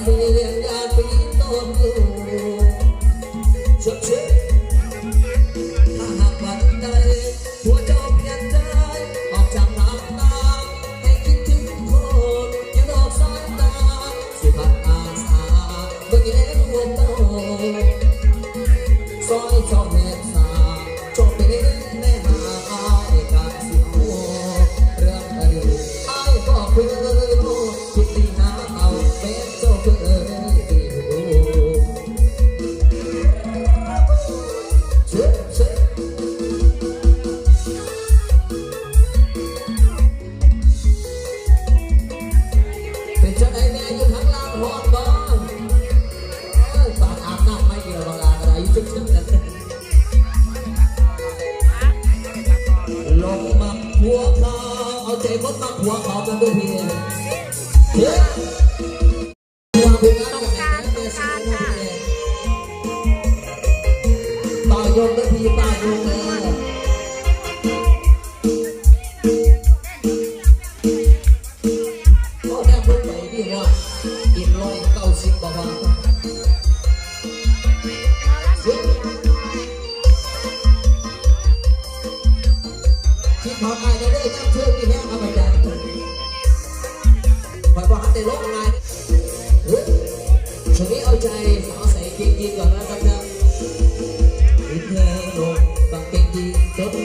เสียงดาปีต้น ยมตะพีปากลงนะ Добрый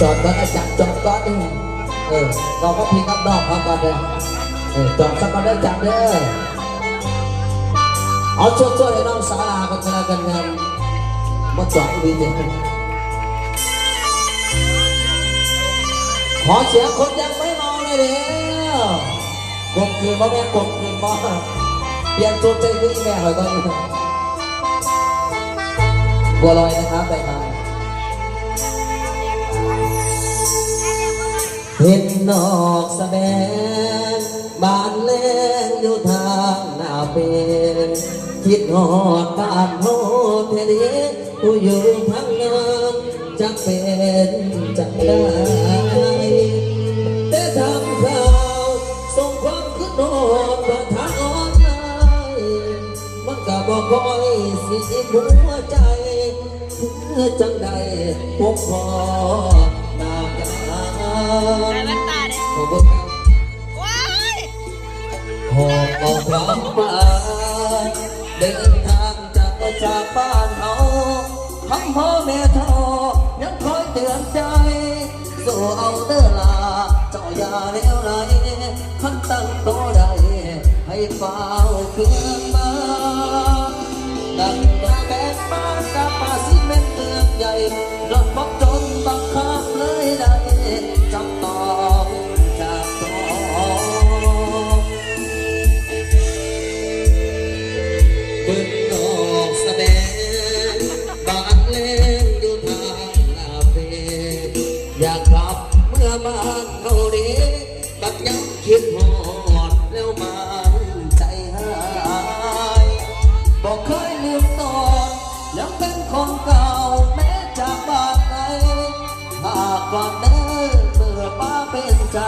จอดก่อนอาจารย์จอดก่อนดิเออเราก็พีกับน้องเขาก่อนเลยเออจอดสักก่อนได้จับเด้อเอาช่วยช่วยให้น้องสาวลากันชนะกันงานมาจอดดีเดีขอเสียงคนยังไม่เมาเลยเด้อกดคืนมาแม่กดคืนมาเปลี่ยนจุดใจดีแม่หอยก่อนบัวลอยนะครับไปมา เห็นนอกสะแบงบ้านแรงอยู่ทางหน้าเป็นคิดหอดบ้านโนเทดีผู้อยู่ทางเนินจะเป็นจังได้แต่ทำข่าวส่งความขึ้นโนดผ่านทางออนไลน์มันก็บอกคอยสิหัวใจเพื่อจังใดพบพอหน้ากัน ใส่แว่นตาเด้ขอบคุณครับว้ายหอบเอาความฝันเดินทางจากจากบ้านเฮาคำพ่อแม่เท่ายังคอยเตือนใจสู้เอาเด้อลาเจ้าอย่าเลวไหลขันตั้งโตวได้ให้เฝ้าคืนมาดังดอกแบกมากับมาซีเมนต์เมืองใหญ่รถบักจ บึงนอกแสดงบานเล่นอยู่ทางลาเฟอยากกลับเมื่อบ้านเขาเด็กบักยังคิดหอดแล้วมันใจหายบอกเคยลืมตอนยังเป็นคนเก่าแม้จากบ้านไหนหากก่อนเดินเมื่อป้าเป็นใจ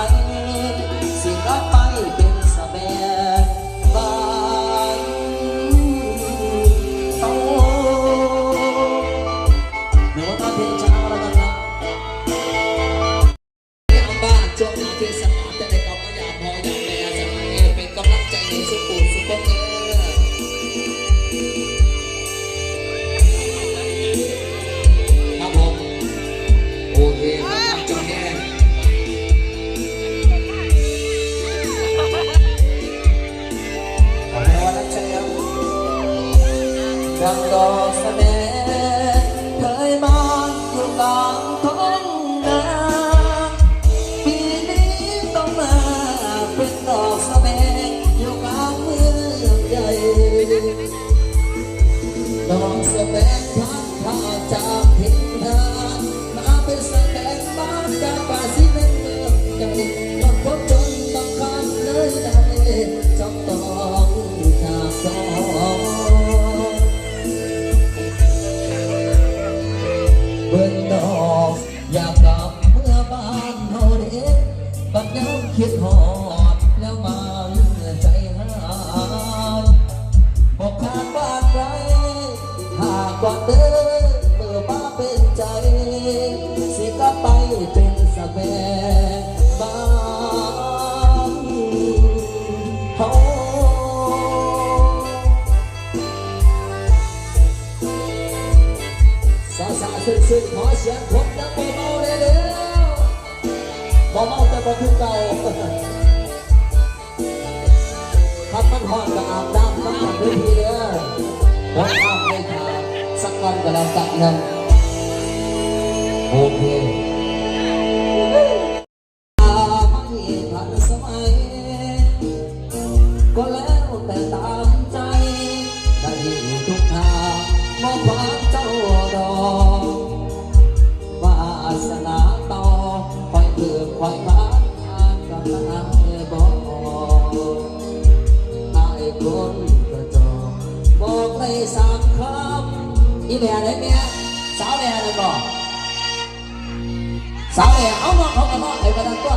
แต่บ่คือเก่าทำมันหอดก็อาบน้ำมันทำด้วยทีเด้อแล้วอาบไปทาสักวันก็แล้วกันนะโอเค đè đấy mẹ. Sáu đè được bỏ. Sáu đè áo nó không có nó thấy mà đang quá.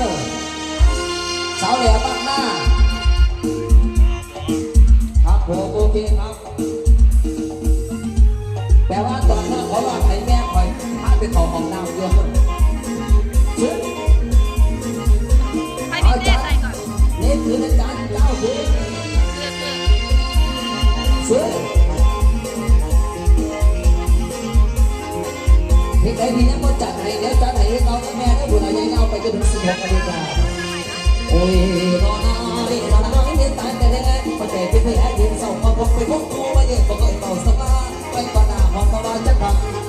Ừ. Sáu đè bắt na. Thắp hồ cô kia thắp bé hoa toàn thân có loạt thấy nghe khỏi. Hát về khẩu phòng nào chưa Hãy subscribe cho kênh Ghiền Mì Gõ Để không bỏ lỡ những video hấp ดี๋ยวทีนี้คนจัดไหนเดี๋ยวจัดไหนเราแม่ได้บุญอะไรเอาไปจนถึงสิบหกนาฬิกาโอ้ยรอนานรอนานเดินตายแต่แน่ๆปัจจัยเป็นเพื่อนเดินส่งมาพกไปพบตัวมาเย็นก็เกิดต่อสบาไปก่อนหน้าหอมตาวันจักร